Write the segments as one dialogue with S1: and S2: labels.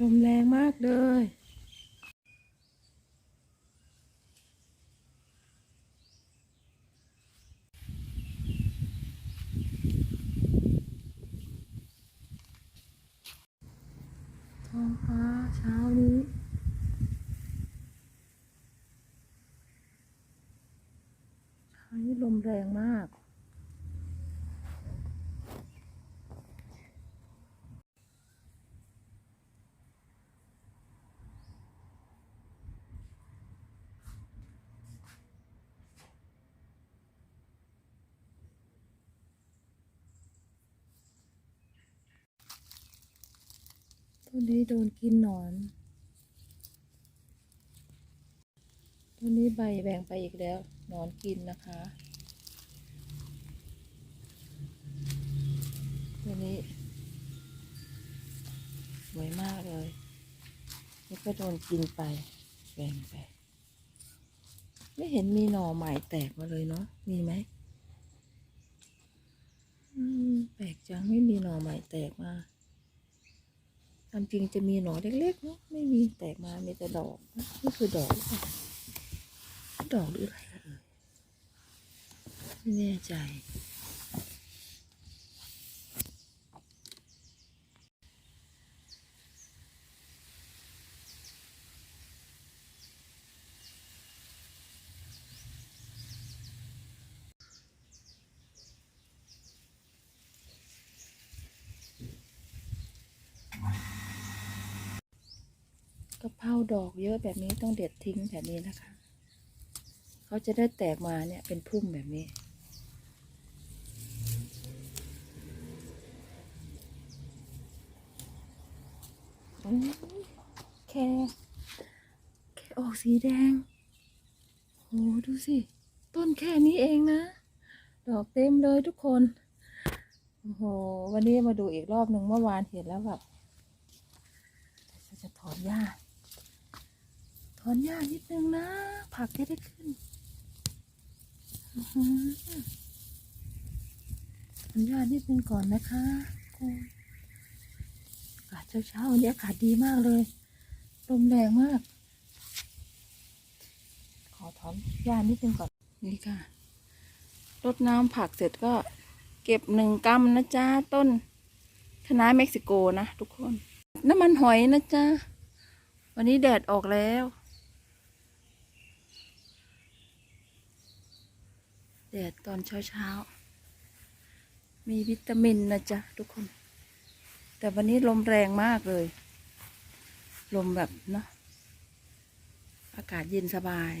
S1: ลมแรงมากเลยท้องฟ้าเช้านี้ เช้านี้ลมแรงมาก ต้นนี้โดนกินหนอน ต้นนี้ใบแบ่งไปอีกแล้ว หนอนกินนะคะต้นนี้ สวยมากเลย นี่ก็โดนกินไปแบ่งไป ไม่เห็นมีหน่อใหม่แตกมาเลยเนาะ มีไหมอืมแปลกจังไม่มีหน่อใหม่แตกมา ตามจริงจะมีหนอเล็กๆเนาะไม่มีแตกมามีแต่ดอกนี่คือดอกดอกหรืออะไรเอ่ยไม่แน่ใจ เพราดอกเยอะแบบนี้ต้องเด็ดทิ้งแบบนี้นะคะ เขาจะได้แตกมาเนี่ยเป็นพุ่มแบบนี้ แค่แค่ออกสีแดง โห ดูสิ ต้นแค่นี้เองนะ ดอกเต็มเลยทุกคน โอ้โห วันนี้มาดูอีกรอบหนึ่งเมื่อวานเห็นแล้วแบบจะถอนหญ้า ถอนหญ้านิดนึงนะ ผักจะได้ขึ้นถอนหญ้านิดนึงก่อนนะคะคุณอากาศเช้าๆวันนี้อากาศดีมากเลยลมแรงมาก ขอถอนหญ้านิดนึงก่อน นี่ค่ะรดน้ำผักเสร็จก็เก็บหนึ่งกรัมนะจ๊ะ ต้นคะน้าเม็กซิโกนะทุกคน น้ำมันหอยนะจ๊ะ วันนี้แดดออกแล้ว แดดตอนเช้าเช้าๆมีวิตามินนะจ๊ะทุกคน แต่วันนี้ลมแรงมากเลย ลมแบบเนาะ อากาศเย็นสบาย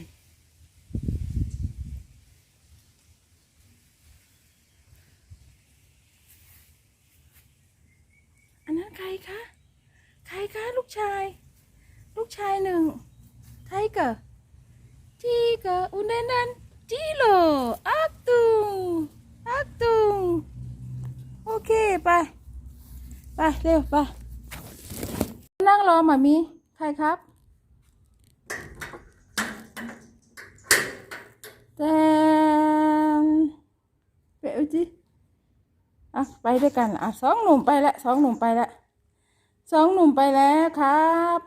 S1: อันนั้นใครคะ ใครคะลูกชาย ลูกชายหนึ่งไทเกอร์จีเกอร์อุนเนนัน จีโลอักตุงอักตุงโอเค ไป ไปเร็ว ไป นั่งรอหมามี ใครครับ แตนไปเอาจิอะ ไปด้วยกัน อะสองหนุ่มไปแล้วสองหนุ่มไปแล้วสองหนุ่มไปแล้วครับ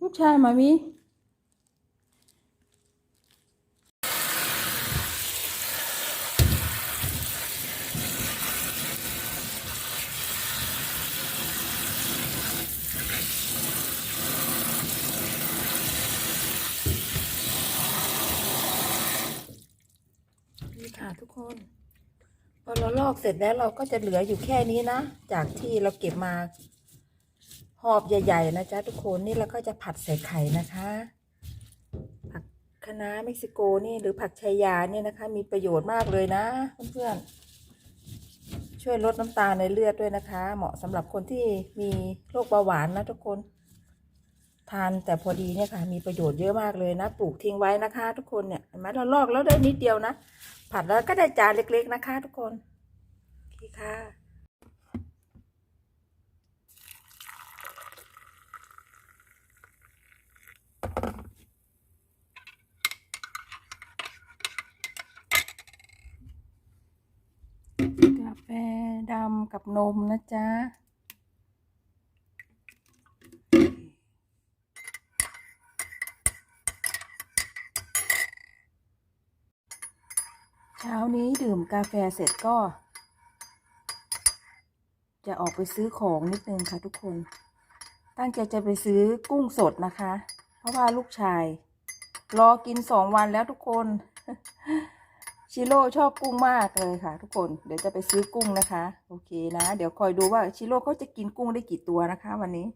S1: ลูกชายหมามี นี่ค่ะทุกคน พอเราลอกเสร็จแล้วเราก็จะเหลืออยู่แค่นี้นะ จากที่เราเก็บมาหอบใหญ่ ๆ นะจ๊ะทุกคนนี่เราก็จะผัดใส่ไข่นะคะ ผักคะน้าเม็กซิโกนี่หรือผักชายาเนี่ยนะคะ มีประโยชน์มากเลยนะเพื่อนๆช่วยลดน้ำตาลในเลือดด้วยนะคะ เหมาะสำหรับคนที่มีโรคเบาหวานนะทุกคน ทานแต่พอดีเนี่ยค่ะมีประโยชน์เยอะมากเลยนะ ปลูกทิ้งไว้นะคะ ทุกคนเนี่ยเห็นไหมเราลอกแล้วได้นิดเดียวนะ ผัดแล้วก็ได้จานเล็กๆนะคะ ทุกคนโอเคค่ะกาแฟดำกับนมนะจ๊ะ เช้านี้ดื่มกาแฟเสร็จก็ จะออกไปซื้อของนิดนึงค่ะทุกคน ตั้งใจจะไปซื้อกุ้งสดนะคะ เพราะว่าลูกชาย รอกินสองวันแล้วทุกคน ชิโร่ชอบกุ้งมากเลยค่ะ ทุกคน เดี๋ยวจะไปซื้อกุ้งนะคะ โอเคนะ เดี๋ยวคอยดูว่าชิโร่เขาจะกินกุ้งได้กี่ตัวนะคะ วันนี้